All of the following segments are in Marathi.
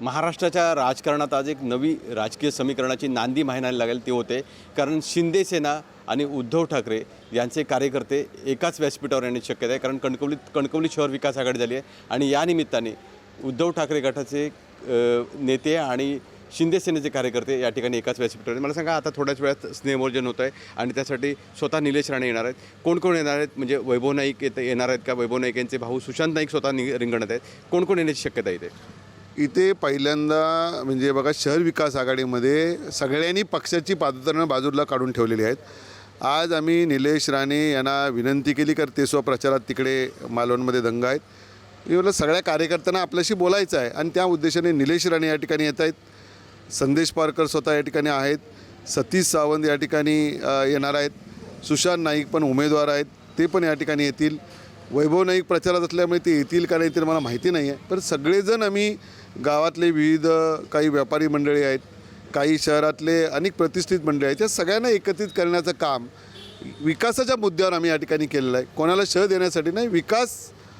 महाराष्ट्राच्या राजकारणात आज एक नवी राजकीय समीकरणाची नांदी म्हणायला लागेल ते होते. कारण शिंदेसेना आणि उद्धव ठाकरे यांचे कार्यकर्ते एकाच व्यासपीठावर येण्याची शक्यता आहे. कारण कणकवलीत कणकवली शहर विकास आघाडी झाली आहे. आणि या निमित्ताने उद्धव ठाकरे गटाचे नेते आणि शिंदे सेनेचे कार्यकर्ते या ठिकाणी एकाच व्यासपीठावर मला सांगा आता थोड्याच वेळात स्नेहमोर्जन होत आहे आणि त्यासाठी स्वतः निलेश राणे येणार आहेत. कोण कोण येणार आहेत? म्हणजे वैभव नाईक येत येणार आहेत का? वैभव नाईक यांचे भाऊ सुशांत नाईक स्वतः नि रिंगणात आहेत. कोण कोण येण्याची शक्यता आहे इथे पहिल्यांदा म्हणजे बघा शहर विकास आघाडीमध्ये सगळ्यांनी पक्षाची पादतरणं बाजूला काढून ठेवलेली आहेत. आज आम्ही निलेश राणे यांना विनंती केली कारण ते स्वप्रचारात तिकडे मालवणमध्ये दंग आहेत. मी म्हटलं सगळ्या कार्यकर्त्यांना आपल्याशी बोलायचं आहे आणि त्या उद्देशाने निलेश राणे या ठिकाणी येत आहेत. संदेश पारकर स्वतः या ठिकाणी आहेत. सतीश सावंत या ठिकाणी येणार आहेत. सुशांत नाईक पण उमेदवार आहेत ते पण या ठिकाणी येतील. वैभव नाईक प्रचारात असल्यामुळे ते येतील का नाही ते मला माहिती नाही आहे पण सगळेजण आम्ही गावातले विविध काही व्यापारी मंडळी आहेत काही शहरातले अनेक प्रतिष्ठित मंडळी आहेत या सगळ्यांना एकत्रित करण्याचं काम विकासाच्या मुद्द्यावर आम्ही या ठिकाणी केलेलं आहे. कोणाला शह देण्यासाठी नाही विकास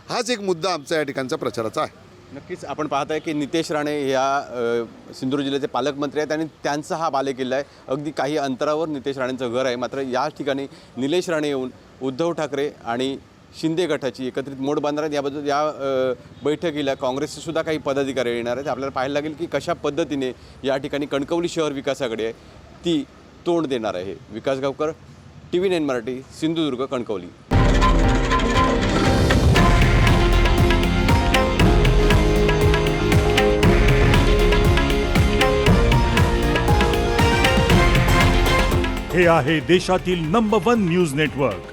हाच एक मुद्दा आमचा या ठिकाणचा प्रचाराचा आहे. नक्कीच आपण पाहत आहे की नितेश राणे या सिंधुदुर्ग जिल्ह्याचे पालकमंत्री आहेत आणि त्यांचा हा बालेकिल्ला आहे. अगदी काही अंतरावर नितेश राणेंचं घर आहे. मात्र या ठिकाणी निलेश राणे येऊन उद्धव ठाकरे आणि शिंदे गटाची एकत्रित मोड बांधणार आहेत. याबद्दल या बैठकीला काँग्रेसचे सुद्धा काही पदाधिकारी येणार आहेत. आपल्याला पाहायला लागेल की कशा पद्धतीने या ठिकाणी कणकवली शहर विकासाकडे आहे ती तोंड देणार आहे. Vikas Gavkar T V nine Marathi Sindhudurg Kankavli. हे आहे देशातील नंबर वन न्यूज नेटवर्क